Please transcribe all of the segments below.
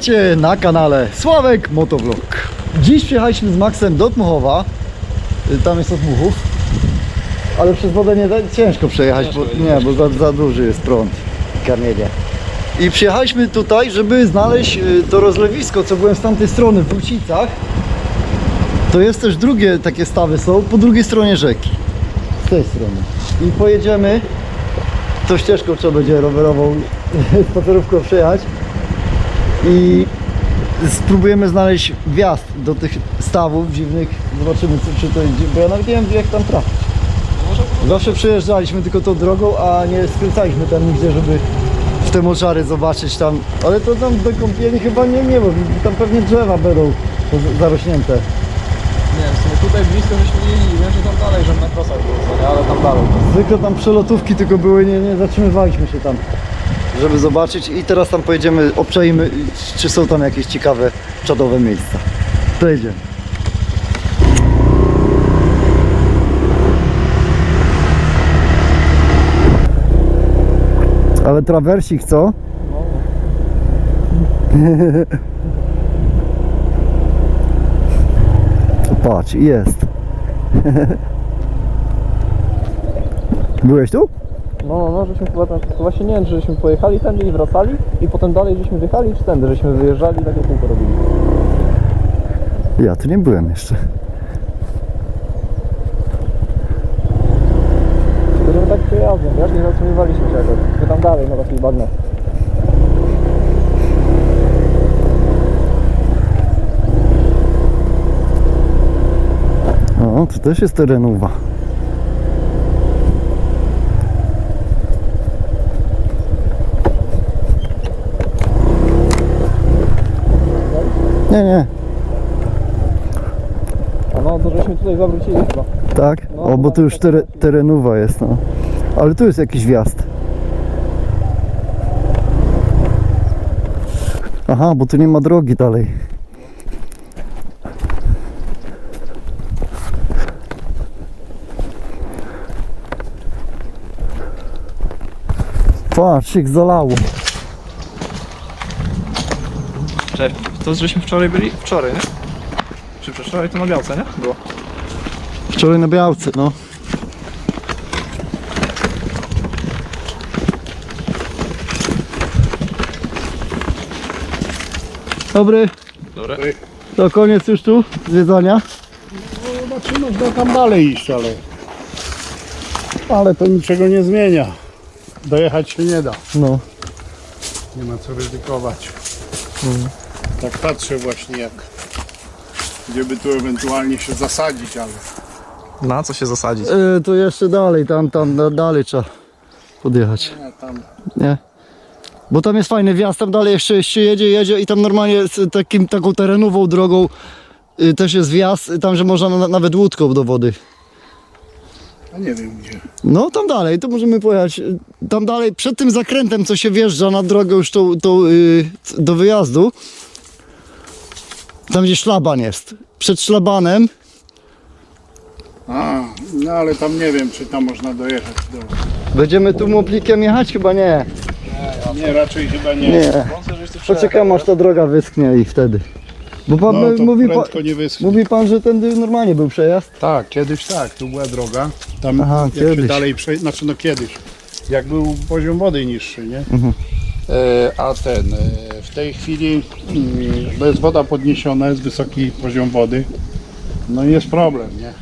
Witajcie na kanale Sławek Motovlog. Dziś przyjechaliśmy z Maxem do Dmuchowa. Y, Tam jest od Dmuchów. Ale przez wodę nie da, ciężko przejechać, bo, nie, bo za, za duży jest prąd. Karnienie. I przyjechaliśmy tutaj, żeby znaleźć y, to rozlewisko, co byłem z tamtej strony w Wójcicach. To jest też drugie takie stawy są, po drugiej stronie rzeki. Z tej strony. I pojedziemy tą ścieżką trzeba będzie rowerową spacerówką przejechać i spróbujemy znaleźć wjazd do tych stawów dziwnych. Zobaczymy co, czy to idzie, bo ja nawet nie wiem jak tam trafić. Zawsze przejeżdżaliśmy tylko tą drogą, a nie skręcaliśmy tam nigdzie, żeby w te moczary zobaczyć tam. Ale to tam do kąpieli chyba nie, nie, bo tam pewnie drzewa będą zarośnięte. Nie wiem, w sumie tutaj blisko żeśmy jeździli, wiem, że tam dalej, że na krosach było, co nie? ale tam dalej. Zwykle tam przelotówki tylko były, nie, nie zatrzymywaliśmy się tam, żeby zobaczyć i teraz tam pojedziemy, obczajmy, czy są tam jakieś ciekawe, czadowe miejsca. To jedziemy. Ale trawersik, co? Patrz, jest. Byłeś tu? No, no, żeśmy chyba tam, to właśnie nie wiem, czy żeśmy pojechali tędy i wracali i potem dalej żeśmy wjechali, czy tędy, żeśmy wyjeżdżali i takie kółko robili. Ja tu nie byłem jeszcze. Tylko tak przejazdem, wiesz, nie zatrzymywaliśmy się jakoś, tylko tam dalej na takich bagnach. O, tu też jest terenowa. Nie, nie. A no, to żeśmy tutaj zawrócili chyba. Tak? No, O, bo tu już tere, terenowa jest, no. Ale tu jest jakiś wjazd. Aha, bo tu nie ma drogi dalej. Patrz, jak zalało. Cześć, to żeśmy wczoraj byli? Wczoraj, nie? Czy wczoraj to na Białce, nie? Było. Wczoraj na Białce, no. Dobry, Dobra. to koniec już tu zwiedzania. No, znaczy można tam dalej iść, ale... Ale to niczego nie zmienia. Dojechać się nie da. No. Nie ma co ryzykować. Tak patrzę właśnie jak... Gdzie by tu ewentualnie się zasadzić, ale... Na co się zasadzić? E, to jeszcze dalej, tam, tam, dalej trzeba podjechać, Nie, tam... nie? Bo tam jest fajny wjazd, tam dalej jeszcze się jedzie, jedzie i tam normalnie z takim, taką terenową drogą y, też jest wjazd, y, tam, że można na, nawet łódką do wody. A nie wiem gdzie. No tam dalej, to możemy pojechać. y, Tam dalej, przed tym zakrętem, co się wjeżdża na drogę już tą, tą, y, c- do wyjazdu. Tam gdzie szlaban jest. Przed szlabanem. A, no ale tam nie wiem, czy tam można dojechać do... Będziemy tu moplikiem jechać? Chyba nie. Nie, raczej chyba nie. Nie. Poczekam aż ta droga wyschnie i wtedy. Bo pan No to mówi, pa, prędko nie wyschnie. mówi pan, że tędy normalnie był przejazd. Tak, kiedyś tak, tu była droga. Tam Aha, jak się kiedyś. dalej przejść, znaczy no kiedyś, jak był poziom wody niższy, nie? E, a ten, e, w tej chwili, mm, bo jest woda podniesiona, jest wysoki poziom wody, no i jest problem, nie?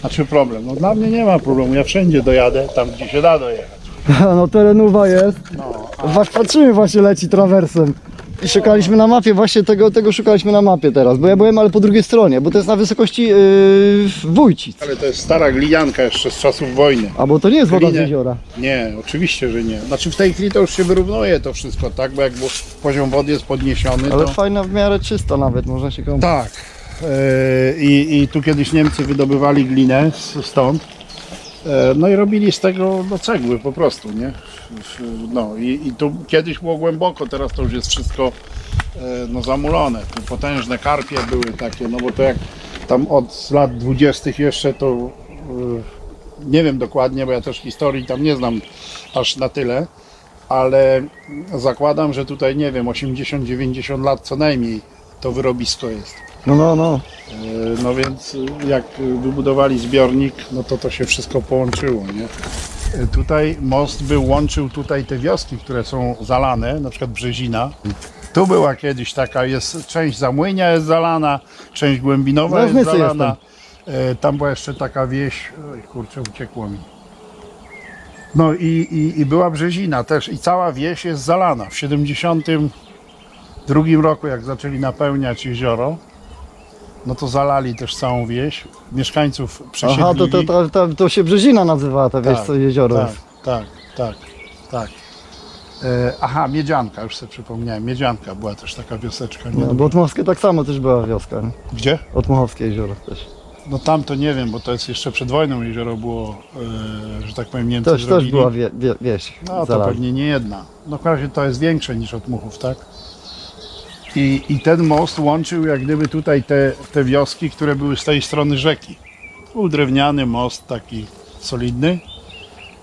Znaczy problem, no dla mnie nie ma problemu, ja wszędzie dojadę, tam gdzie się da dojechać. No terenowa jest. No, Wasz patrzymy właśnie leci trawersem. I szukaliśmy na mapie, właśnie tego, tego szukaliśmy na mapie teraz, bo ja byłem ale po drugiej stronie, bo to jest na wysokości yy, Wójcic. ale to jest stara glinianka jeszcze z czasów wojny. A bo to nie jest woda z jeziora. Nie, oczywiście, że nie. Znaczy w tej chwili to już się wyrównuje to wszystko, tak? Bo jak było- poziom wody jest podniesiony, Ale to... fajna w miarę czysta nawet, można się kąpać. Tak. E, I, I tu kiedyś Niemcy wydobywali glinę s- stąd. E, No i robili z tego no, cegły po prostu, nie? No i, i tu kiedyś było głęboko, teraz to już jest wszystko e, no, zamulone. Tu potężne karpie były takie, no bo to jak tam od lat dwudziestych jeszcze to e, nie wiem dokładnie, bo ja też historii tam nie znam aż na tyle, ale zakładam, że tutaj nie wiem, 80-90 lat co najmniej to wyrobisko jest. No, no, no. E, No więc y, jak wybudowali zbiornik, no to to się wszystko połączyło, nie? E, Tutaj most był, łączył tutaj te wioski, które są zalane, na przykład Brzezina. Tu była kiedyś taka, jest część Zamłynia jest zalana, część Głębinowa jest zalana. E, Tam była jeszcze taka wieś, oj kurczę, uciekło mi. No i, i, i była Brzezina też i cała wieś jest zalana. W 72 roku, jak zaczęli napełniać jezioro, no to zalali też całą wieś. Mieszkańców przesiedlili. Aha, to, to, to, to, to się Brzezina nazywa, ta wieś, Tak, co jezioro tak, jest. tak, tak, tak. E, aha, Miedzianka, już sobie przypomniałem. Miedzianka była też taka wioseczka. Nie? No, bo Otmowskie tak samo też była wioska, nie? Gdzie? Otmochowskie jezioro też. No tam to nie wiem, bo to jest jeszcze przed wojną jezioro było, e, że tak powiem, Niemcy Też, też zrobili. była wie, wie, wieś. No to zalana. pewnie nie jedna. No w razie to jest większe niż Otmuchów, tak? I, I ten most łączył jak gdyby tutaj te, te wioski, które były z tej strony rzeki. Był drewniany most taki solidny.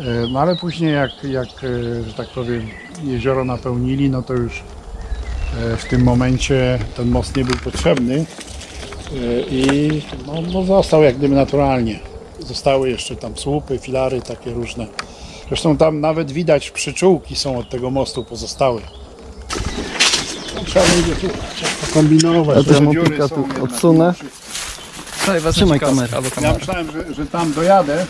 E, No ale później jak, jak e, że tak powiem, jezioro napełnili, no to już e, w tym momencie ten most nie był potrzebny i no, no został jak gdyby naturalnie. Zostały jeszcze tam słupy, filary takie różne. Zresztą tam nawet widać przyczółki są od tego mostu pozostałe. Trzeba będzie tu kombinować. Ja ja mopika tu odsunę. Trzymaj kamerę. Ja myślałem, że, że tam dojadę,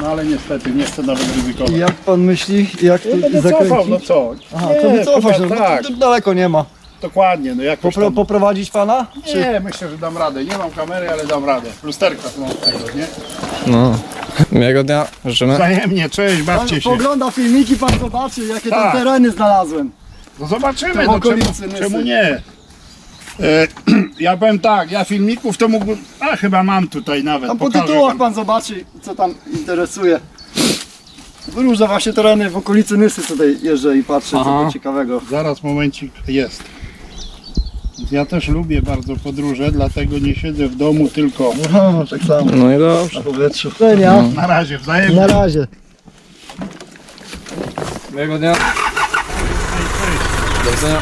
no ale niestety nie chcę nawet ryzykować. I jak pan myśli, jak tu Ja będę zakręcić? cofał, no co? Aha, nie, to wycofać, chyba no, tak, to daleko nie ma. dokładnie, no jakoś Popro, tam... poprowadzić pana? Nie, myślę, że dam radę. Nie mam kamery, ale dam radę. Lusterka tu mam z tego, nie? No. Miłego dnia. Życzymy. Wzajemnie, cześć, bawcie się. Pogląda filmiki, pan zobaczy, jakie Tak. tam tereny znalazłem. No zobaczymy, w no czemu, czemu nie? E, ja powiem tak, ja filmików to mógłbym... A, chyba mam tutaj nawet, Tam po pokażę tytułach wam. pan zobaczy, co tam interesuje. Różne właśnie tereny w okolicy Nysy tutaj jeżdżę i patrzę, co Aha. to ciekawego. Zaraz, momencik, jest. Ja też lubię bardzo podróże, dlatego nie siedzę w domu, tylko No, tak samo. No i dobrze. Na powietrzu. Lenia. na razie wzajemnie. Na razie. Miłego dnia. Do widzenia.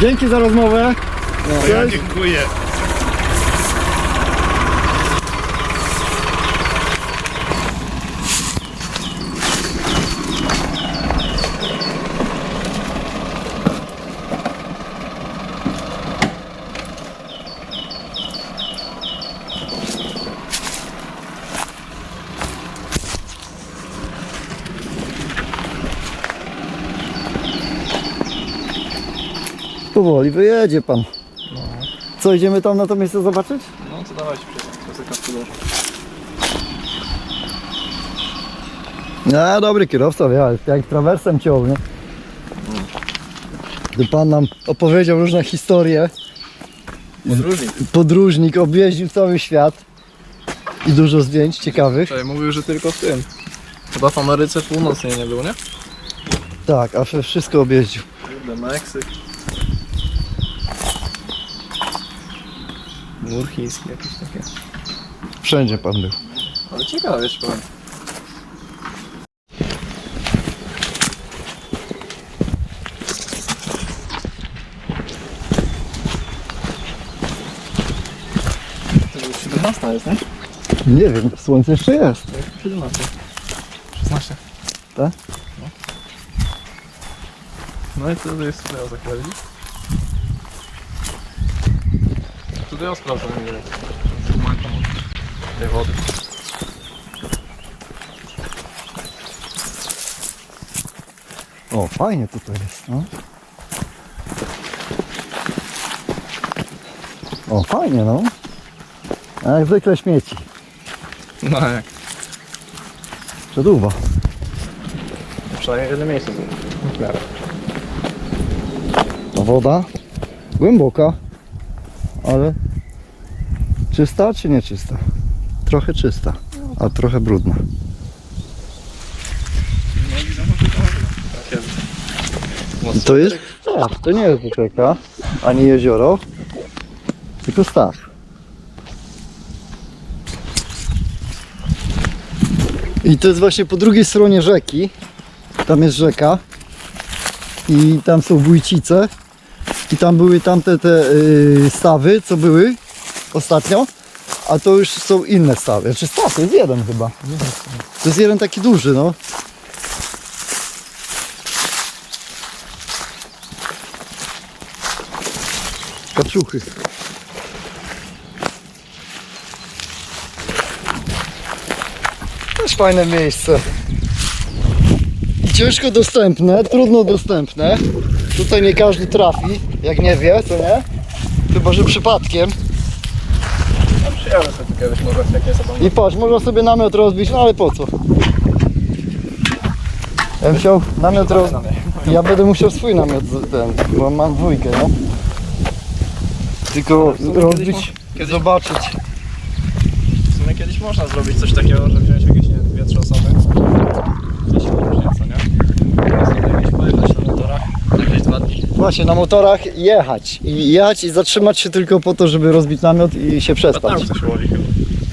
Dzięki za rozmowę. To ja dziękuję. Powoli wyjedzie pan. Co, idziemy tam na to miejsce zobaczyć? No to dawajcie przez No, dobry kierowca, wie, jak trawersem ciął, nie? Gdy pan nam opowiedział różne historie, Podróżnik. podróżnik objeździł cały świat i dużo zdjęć ciekawych. Tutaj mówił, że tylko w tym. Chyba w Ameryce Północnej nie był, nie? Tak, a wsz- wszystko objeździł. Kurde, Meksyk. Mur chiński jakiś taki. Wszędzie pan był. Ale ciekawe, ci powiem. To już 17 jest, nie? Nie wiem, słońce jeszcze jest. 17. 16. Tak? No. No i to jest o zakładzi. O sprawdzam, nie wiem. Tej wody. O, fajnie tutaj jest, no. O, fajnie, no. A jak zwykle śmieci. No jak? Przeduwa. Przynajmniej jedno miejsce było. W miarę. A woda głęboka, ale czysta czy nie czysta? Trochę czysta, a trochę brudna. To jest staw, to nie jest rzeka, ani jezioro, tylko staw. I to jest właśnie po drugiej stronie rzeki. Tam jest rzeka. I tam są Wójcice. I tam były tamte te yy, stawy, co były ostatnio. A to już są inne stawy. Czy staw? To jest jeden chyba. To jest jeden taki duży, no. Kaczuchy. Też fajne miejsce. Ciężko dostępne, trudno dostępne. Tutaj nie każdy trafi, jak nie wie, to nie? Chyba, że przypadkiem. Przyjadę sobie tu kiedyś może jak nie zapomnę. I patrz, można sobie namiot rozbić, no ale po co? Ja bym chciał namiot roz... Ja będę musiał swój namiot z- ten, bo mam dwójkę, no. Tylko rozbić, kiedyś- zobaczyć. W sumie kiedyś można zrobić coś takiego, że wziąć jakieś nie, dwie, trzy osoby. Gdzieś różnie, co nie? Sobie gdzieś pojechać na motorach, dwa dni. Właśnie, na motorach jechać. I jechać i zatrzymać się tylko po to, żeby rozbić namiot i się przespać. tam coś łowi chyba.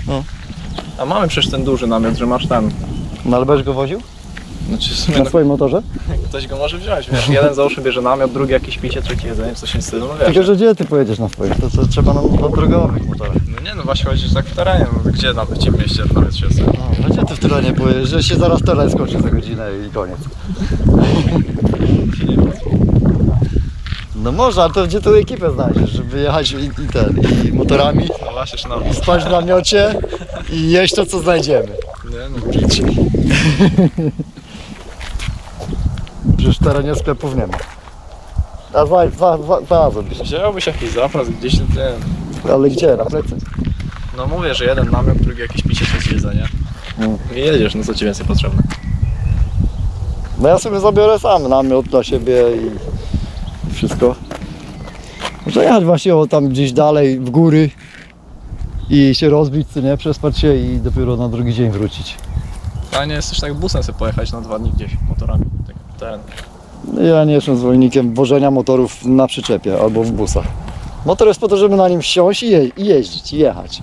No. A mamy przecież ten duży namiot, że masz ten. No ale będziesz go woził? Znaczy w sumie Na no, swoim motorze? ktoś go może wziąć, wiesz, jeden załóżmy bierze namiot, drugi jakieś picie, trzeci jedzenie, coś w tym stylu, no wiesz. Tylko, że gdzie ty pojedziesz na swoim? To, to trzeba na, na drogowych motorach. No nie no właśnie chodzi, że tak w terenie, no, gdzie na ci w mieście nawet się chce. No, gdzie ty w terenie pojedziesz? Że się zaraz teren skończy za godzinę i koniec. Się nie. No może, ale to gdzie tą ekipę znajdziesz, żeby jechać i, i ten, i motorami, No właśnie, że no. spać w namiocie i jeść to, co znajdziemy. Nie no, pić. Przecież w terenie sklepów nie ma. A za, za, za, znalazłem się. Wziąłbyś jakiś zapas gdzieś, nie wiem. Ale gdzie? Na plecy? No mówię, że jeden namiot, drugi jakieś picie, trzeci jedzenie. Mm. I jedziesz, no co ci więcej potrzebne. No ja sobie zabiorę sam namiot dla siebie i wszystko. Muszę jechać właśnie o tam gdzieś dalej w góry i się rozbić, co nie, przespać się i dopiero na drugi dzień wrócić. Fajnie jest też tak busem sobie pojechać na dwa dni gdzieś motorami. Tak teren. Ja nie jestem zwolennikiem wożenia motorów na przyczepie albo w busach. Motor jest po to, żeby na nim wsiąść i, je, i jeździć, i jechać.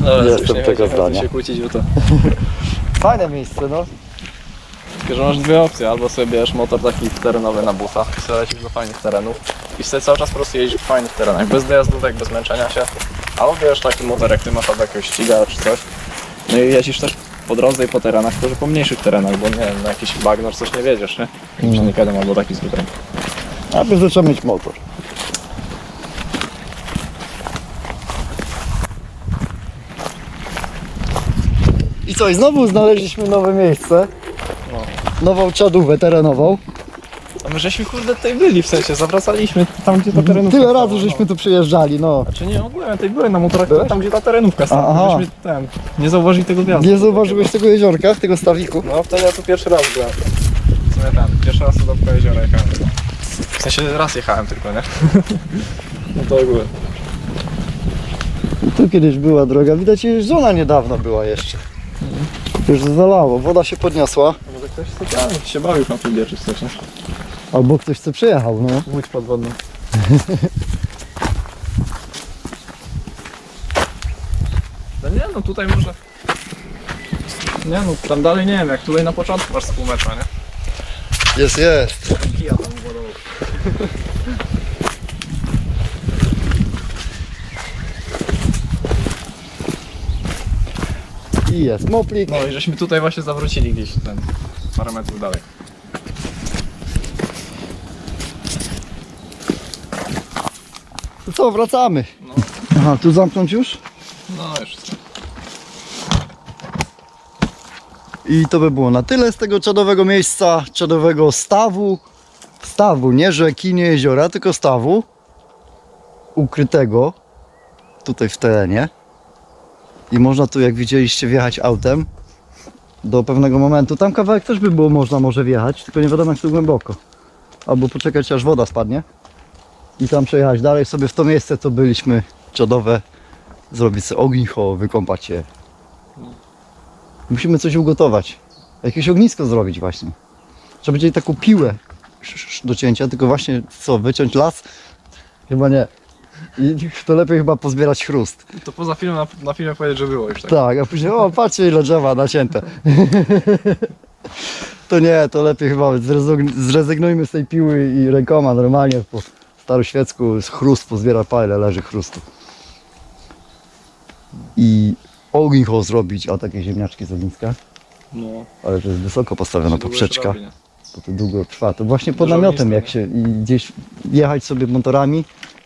No, Jestem tego zdania. się kłócić, bo to... Fajne miejsce, no. Tylko, że masz dwie opcje. Albo sobie bierzesz motor taki terenowy na busach i sobie lecisz do fajnych terenów. I sobie cały czas po prostu jeździsz w fajnych terenach. Bez dojazdówek, bez męczenia się. Albo bierzesz taki motor jak ty masz albo jakiegoś ściga czy coś. No i jeździsz też po drodze i po terenach, tylko że po mniejszych terenach, bo nie wiem, na jakiś bagno czy coś nie wiedziesz, nie? Jakimś No. albo taki zwykły. A bez trzeba mieć motor. I co, i znowu znaleźliśmy nowe miejsce. No. Nową czadówę terenową. A my żeśmy kurde tutaj byli, w sensie zawracaliśmy tam gdzie ta terenówka Tyle stała, razy żeśmy tu przyjeżdżali, no. Znaczy nie, ogólnie tej były na motorach, Byłeś? tam gdzie ta terenówka stała, Aha. żeśmy ten, nie zauważyli tego gwiazdu. Nie zauważyłeś tego jeziorka, tego stawiku? No wtedy ja tu pierwszy raz byłem. W sumie ten, pierwszy raz do Dobka jeziora jechałem. W sensie raz jechałem tylko, nie? No to ogólnie. Tu kiedyś była droga, widać już zona niedawno była jeszcze. Już zalało, woda się podniosła. Ktoś specjalnie się bawił na coś, nie? Albo ktoś co przyjechał, no. Łódź podwodną. No nie no, tutaj może... Nie no, tam dalej nie wiem, jak tutaj na początku masz z pół metra, nie? Jest, jest. Kija tam wodą. I jest moplik. No i żeśmy tutaj właśnie zawrócili gdzieś ten parę metrów dalej. To co, wracamy. No. Aha, tu zamknąć już? No już. I to by było na tyle z tego czadowego miejsca, czadowego stawu. Stawu, nie rzeki, nie jeziora, tylko stawu. Ukrytego tutaj w terenie. I można tu, jak widzieliście, wjechać autem do pewnego momentu. Tam kawałek też by było można może wjechać, tylko nie wiadomo jak tu głęboko. Albo poczekać aż woda spadnie. I tam przejechać dalej sobie w to miejsce, co byliśmy czadowe. Zrobić sobie ognicho, wykąpać się. Musimy coś ugotować. Jakieś ognisko zrobić właśnie. Trzeba będzie taką piłę do cięcia, tylko właśnie co, wyciąć las? Chyba nie. I to lepiej chyba pozbierać chrust. To poza filmem na, na filmie powiedzieć, że było już tak. Tak, a później, o patrzcie ile drzewa nacięte. To nie, to lepiej chyba zrezygn- zrezygnujmy z tej piły i rękoma normalnie po staroświecku z chrust pozbiera pa ile leży chrustu. I ognicho zrobić, a takie ziemniaczki z ogniska, No. ale to jest wysoko postawiona Długo poprzeczka. jeszcze robi, nie? to to długo trwa. To właśnie pod Dużo namiotem ogniska, jak się i gdzieś jechać sobie motorami,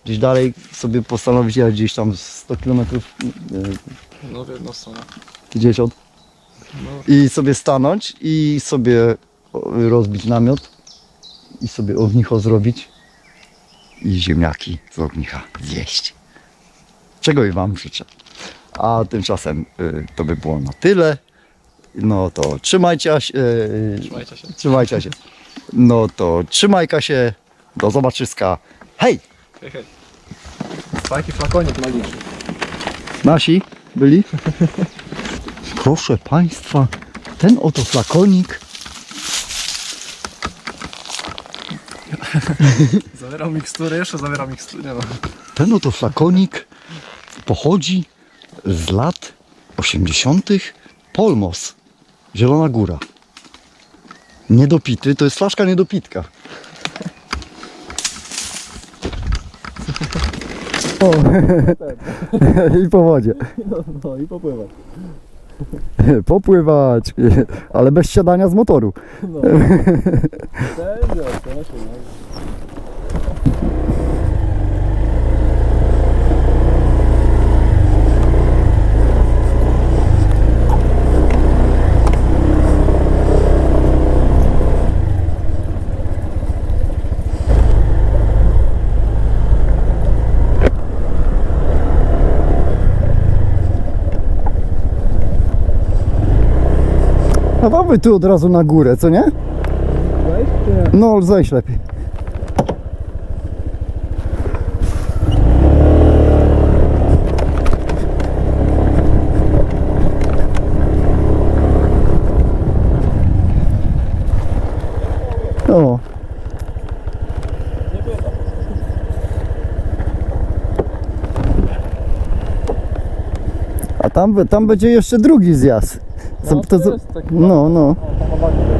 gdzieś dalej sobie postanowić jechać gdzieś tam 100 km No w jedną stronę. 50 No. i sobie stanąć i sobie rozbić namiot i sobie ognicho zrobić i ziemniaki z ognicha zjeść. Czego i Wam życzę. A tymczasem y, to by było na tyle. No to trzymajcie się. y, Trzymajcie się. Trzymajcie się. No to trzymajka się. Do zobaczyska. Hej! Hej, hej. Taki flakonik magiczny. Nasi byli? Proszę Państwa, ten oto flakonik. Zawierał mikstury, jeszcze zawierał mikstury. No. Ten oto flakonik pochodzi z lat 80. Polmos, Zielona Góra. Niedopity, to jest flaszka niedopitka. O, i po wodzie. No i popływać. Popływać, ale bez siadania z motoru. Będzie, to naszej, no. Dawaj tu od razu na górę, co nie? No, zejść lepiej. O. A tam, tam będzie jeszcze drugi zjazd. No, to, to jest no, no. O, tam na bagnie.